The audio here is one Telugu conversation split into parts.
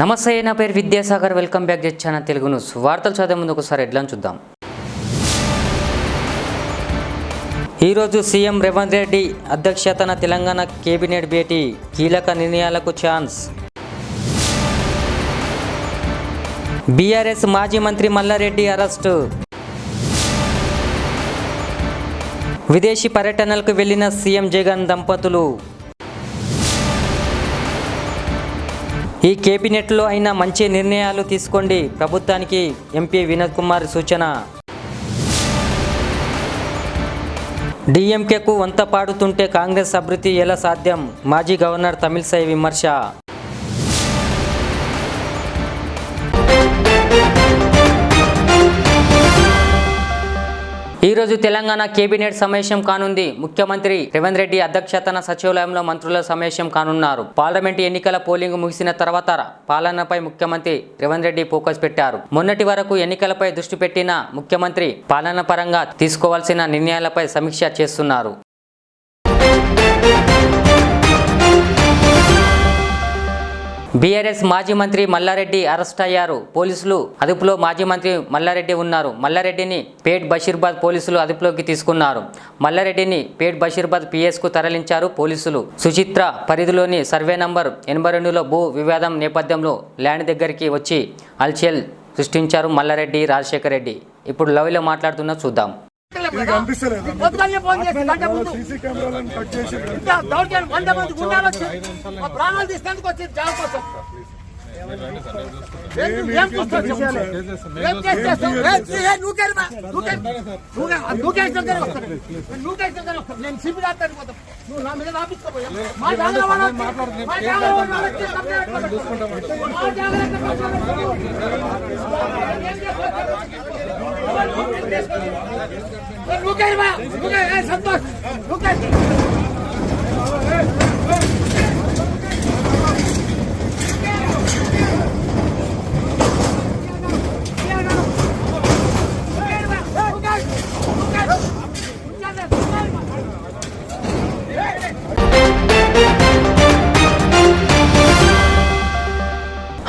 నమస్తే నా పేరు విద్యాసాగర్. వెల్కమ్ బ్యాక్ చేసి తెలుగు న్యూస్. వార్తలు చదివే ముందు ఒకసారి హెడ్లైన్ చూద్దాం. ఈరోజు సీఎం రేవంత్ రెడ్డి అధ్యక్షతన తెలంగాణ కేబినెట్ భేటీ. కీలక నిర్ణయాలకు ఛాన్స్. బీఆర్ఎస్ మాజీ మంత్రి మల్లారెడ్డి అరెస్టు. విదేశీ పర్యటనలకు వెళ్ళిన సీఎం జగన్ దంపతులు. ఈ కేబినెట్లో అయినా మంచి నిర్ణయాలు తీసుకోండి. ప్రభుత్వానికి ఎంపీ వినోద్ కుమార్ సూచన. డిఎంకేకు వంత పాడుతుంటే కాంగ్రెస్ అభివృద్ధి ఎలా సాధ్యం? మాజీ గవర్నర్ తమిళసై విమర్శ. ఈరోజు తెలంగాణ కేబినెట్ సమావేశం కానుంది. ముఖ్యమంత్రి రేవంత్ రెడ్డి అధ్యక్షతన సచివాలయంలో మంత్రుల సమావేశం కానున్నారు. పార్లమెంట్ ఎన్నికల పోలింగ్ ముగిసిన తర్వాత పాలనపై ముఖ్యమంత్రి రేవంత్ రెడ్డి ఫోకస్ పెట్టారు. మొన్నటి వరకు ఎన్నికలపై దృష్టి పెట్టిన ముఖ్యమంత్రి పాలన పరంగా తీసుకోవాల్సిన నిర్ణయాలపై సమీక్ష చేస్తున్నారు. బీఆర్ఎస్ మాజీ మంత్రి మల్లారెడ్డి అరెస్ట్ అయ్యారు. పోలీసులు అదుపులో మాజీ మంత్రి మల్లారెడ్డి ఉన్నారు. మల్లారెడ్డిని పేట్ బషీర్బాద్ పోలీసులు అదుపులోకి తీసుకున్నారు. మల్లారెడ్డిని పేట్ బషీర్బాద్ పిఎస్కు తరలించారు పోలీసులు. సుచిత్ర పరిధిలోని సర్వే నంబర్ ఎనభై రెండులో భూ వివాదం నేపథ్యంలో ల్యాండ్ దగ్గరికి వచ్చి అల్చేల్ సృష్టించారు మల్లారెడ్డి రాజశేఖర్ రెడ్డి. ఇప్పుడు లవ్లో మాట్లాడుతున్నా చూద్దాం. పొద్దుగాలే ఫోన్ చేసి గంట ముందు. దౌర్జన్యం వంద మంది గుండాలు వచ్చి మా ప్రాణాలు తీసేందుకు వచ్చి జాబ్ కోసం. నేను సిపి రాస్తాను. నువ్వు నా మీద రాపించుకోపోయా మా జాగ్రత్త వాళ్ళు వచ్చి- మా జాగ్రత్త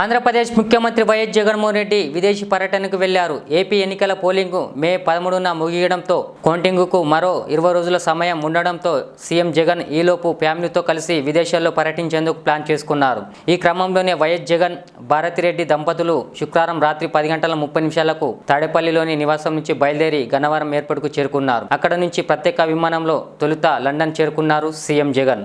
ఆంధ్రప్రదేశ్ ముఖ్యమంత్రి వైఎస్ జగన్మోహన్ రెడ్డి విదేశీ పర్యటనకు వెళ్ళారు. ఏపీ ఎన్నికల పోలింగ్ మే పదమూడున ముగియడంతో కౌంటింగ్కు మరో ఇరవై రోజుల సమయం ఉండడంతో సీఎం జగన్ ఈలోపు ఫ్యామిలీతో కలిసి విదేశాల్లో పర్యటించేందుకు ప్లాన్ చేసుకున్నారు. ఈ క్రమంలోనే వైఎస్ జగన్ భారతిరెడ్డి దంపతులు శుక్రవారం రాత్రి పది గంటల ముప్పై నిమిషాలకు తాడేపల్లిలోని నివాసం నుంచి బయలుదేరి గన్నవరం ఎయిర్పోర్ట్కు చేరుకున్నారు. అక్కడ నుంచి ప్రత్యేక విమానంలో తొలుత లండన్ చేరుకున్నారు సీఎం జగన్.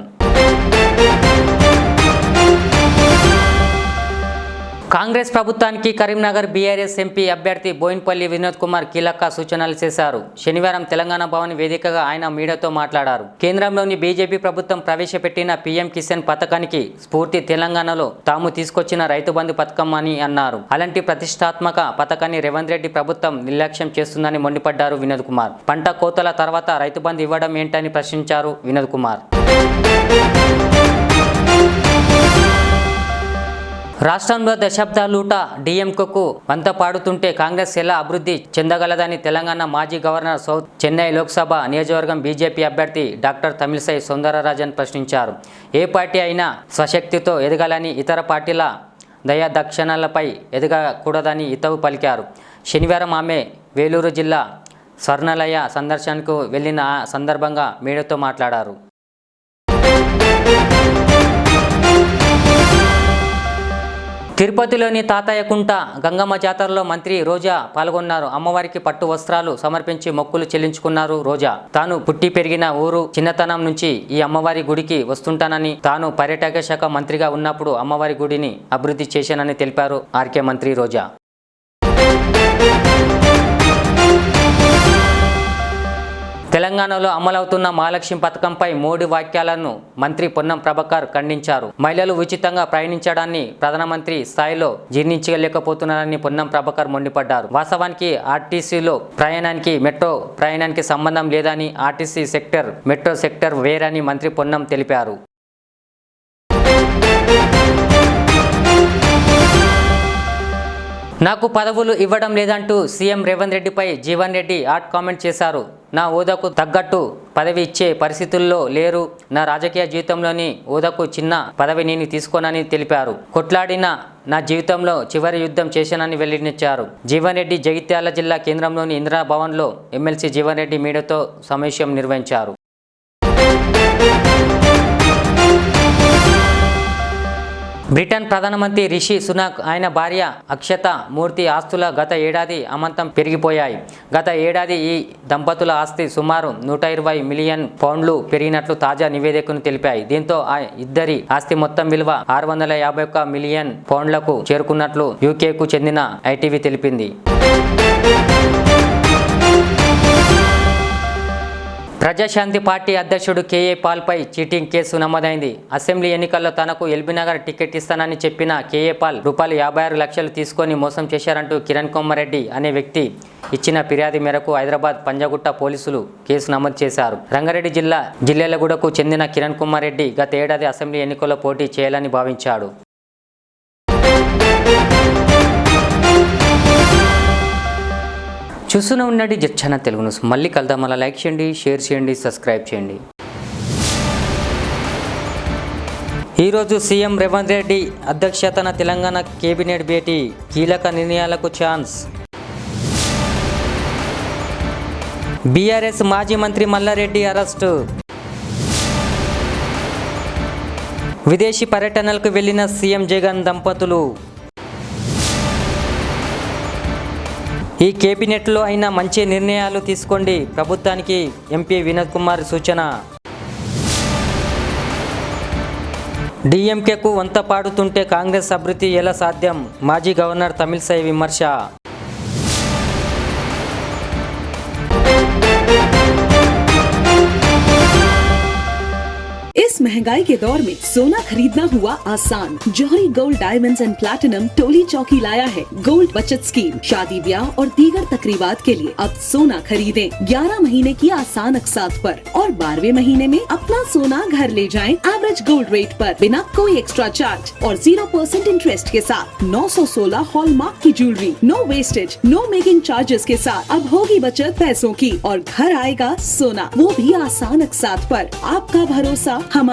కాంగ్రెస్ ప్రభుత్వానికి కరీంనగర్ బీఆర్ఎస్ ఎంపీ అభ్యర్థి బోయిన్పల్లి వినోద్ కుమార్ కీలక సూచనలు చేశారు. శనివారం తెలంగాణ భవన్ వేదికగా ఆయన మీడియాతో మాట్లాడారు. కేంద్రంలోని బీజేపీ ప్రభుత్వం ప్రవేశపెట్టిన పీఎం కిసాన్ పథకానికి స్ఫూర్తి తెలంగాణలో తాము తీసుకొచ్చిన రైతు బంధు పథకం అని అన్నారు. అలాంటి ప్రతిష్టాత్మక పథకాన్ని రేవంత్ రెడ్డి ప్రభుత్వం నిర్లక్ష్యం చేస్తుందని మండిపడ్డారు వినోద్ కుమార్. పంట కోతల తర్వాత రైతు బంధు ఇవ్వడం ఏంటని ప్రశ్నించారు వినోద్ కుమార్. రాష్ట్రంలో దశాబ్దాలూట డిఎంకు వంత పాడుతుంటే కాంగ్రెస్ ఎలా అభివృద్ధి చెందగలదని తెలంగాణ మాజీ గవర్నర్ సౌత్ చెన్నై లోక్సభ నియోజకవర్గం బీజేపీ అభ్యర్థి డాక్టర్ తమిళసై సుందరరాజన్ ప్రశ్నించారు. ఏ పార్టీ అయినా స్వశక్తితో ఎదగాలని ఇతర పార్టీల దయాదక్షిణాలపై ఎదగకూడదని ఇతవు పలికారు. శనివారం ఆమె వేలూరు జిల్లా స్వర్ణలయ సందర్శనకు వెళ్ళిన సందర్భంగా మీడియాతో మాట్లాడారు. తిరుపతిలోని తాతయ్యకుంట గంగమ్మ జాతరలో మంత్రి రోజా పాల్గొన్నారు. అమ్మవారికి పట్టు వస్త్రాలు సమర్పించి మొక్కులు చెల్లించుకున్నారు రోజా. తాను పుట్టి పెరిగిన ఊరు చిన్నతనం నుంచి ఈ అమ్మవారి గుడికి వస్తుంటానని తాను పర్యాటక శాఖ మంత్రిగా ఉన్నప్పుడు అమ్మవారి గుడిని అభివృద్ధి చేశానని తెలిపారు ఆర్కే మంత్రి రోజా. తెలంగాణలో అమలవుతున్న మహాలక్ష్మి పథకంపై మూడు వాక్యాలను మంత్రి పొన్నం ప్రభాకర్ ఖండించారు. మహిళలు ఉచితంగా ప్రయాణించడాన్ని ప్రధానమంత్రి స్థాయిలో జీర్ణించలేకపోతున్నారని పొన్నం ప్రభాకర్ మండిపడ్డారు. వాస్తవానికి ఆర్టీసీలో ప్రయాణానికి మెట్రో ప్రయాణానికి సంబంధం లేదని ఆర్టీసీ సెక్టర్ మెట్రో సెక్టర్ వేరని మంత్రి పొన్నం తెలిపారు. నాకు పదవులు ఇవ్వడం లేదంటూ సీఎం రేవంత్ రెడ్డిపై జీవన్ రెడ్డి హాట్ కామెంట్ చేశారు. నా హోదాకు తగ్గట్టు పదవి ఇచ్చే పరిస్థితుల్లో లేరు. నా రాజకీయ జీవితంలోని హోదాకు చిన్న పదవి నేను తీసుకోనని తెలిపారు. కొట్లాడిన నా జీవితంలో చివరి యుద్ధం చేశానని వెల్లడించారు. జీవన్ రెడ్డి జగిత్యాల జిల్లా కేంద్రంలోని ఇందిరా భవన్లో ఎమ్మెల్సీ జీవన్ రెడ్డి మీడియాతో సమావేశం నిర్వహించారు. బ్రిటన్ ప్రధానమంత్రి రిషి సునాక్ ఆయన భార్య అక్షత మూర్తి ఆస్తుల గత ఏడాది అమంతం పెరిగిపోయాయి. గత ఏడాది ఈ దంపతుల ఆస్తి సుమారు నూట ఇరవై మిలియన్ పౌండ్లు పెరిగినట్లు తాజా నివేదికను తెలిపాయి. దీంతో ఆ ఇద్దరి ఆస్తి మొత్తం విలువ ఆరు వందల యాభై ఒక్క మిలియన్ పౌండ్లకు చేరుకున్నట్లు యూకేకు చెందిన ఐటీవీ తెలిపింది. ప్రజాశాంతి పార్టీ అధ్యక్షుడు కేఏ పాల్పై చీటింగ్ కేసు నమోదైంది. అసెంబ్లీ ఎన్నికల్లో తనకు ఎల్బీనగర్ టికెట్ ఇస్తానని చెప్పిన కేఏ పాల్ రూపాయలు యాభై ఆరు లక్షలు తీసుకొని మోసం చేశారంటూ కిరణ్ కొమ్మారెడ్డి అనే వ్యక్తి ఇచ్చిన ఫిర్యాదు మేరకు హైదరాబాద్ పంజగుట్ట పోలీసులు కేసు నమోదు చేశారు. రంగారెడ్డి జిల్లా జిల్లెలగూడకు చెందిన కిరణ్ కుమార్ గత ఏడాది అసెంబ్లీ ఎన్నికల్లో పోటీ చేయాలని భావించాడు. చూస్తూనే ఉండండి. జచ్చన తెలుగు న్యూస్. మళ్ళీ కలుద్దాం. అలా లైక్ చేయండి షేర్ చేయండి సబ్స్క్రైబ్ చేయండి. ఈరోజు సీఎం రేవంత్ రెడ్డి అధ్యక్షతన తెలంగాణ కేబినెట్ భేటీ. కీలక నిర్ణయాలకు ఛాన్స్. బీఆర్ఎస్ మాజీ మంత్రి మల్లారెడ్డి అరెస్టు. విదేశీ పర్యటనలకు వెళ్ళిన సీఎం జగన్ దంపతులు. ఈ కేబినెట్లో అయినా మంచి నిర్ణయాలు తీసుకోండి. ప్రభుత్వానికి ఎంపీ వినోద్ కుమార్ సూచన. డిఎంకేకు వంత పాడుతుంటే కాంగ్రెస్ అభివృద్ధి ఎలా సాధ్యం? మాజీ గవర్నర్ తమిళసై విమర్శ. महँगाई के दौर में सोना खरीदना हुआ आसान। Johari gold diamonds and platinum Toli Chowki लाया है। गोल्ड बचत स्कीम शादी ब्याह और दीगर तकरीबात के लिए अब सोना खरीदे। ग्यारह महीने की आसान अकसात पर और बारहवें महीने में अपना सोना घर ले जाए एवरेज गोल्ड रेट पर बिना कोई एक्स्ट्रा चार्ज और ज़ीरो परसेंट इंटरेस्ट के साथ। 916 हॉलमार्क की jewellery no wastage no making charges के साथ। अब होगी बचत पैसों की और घर आएगा सोना। वो भी आसान अकसात पर। आपका भरोसा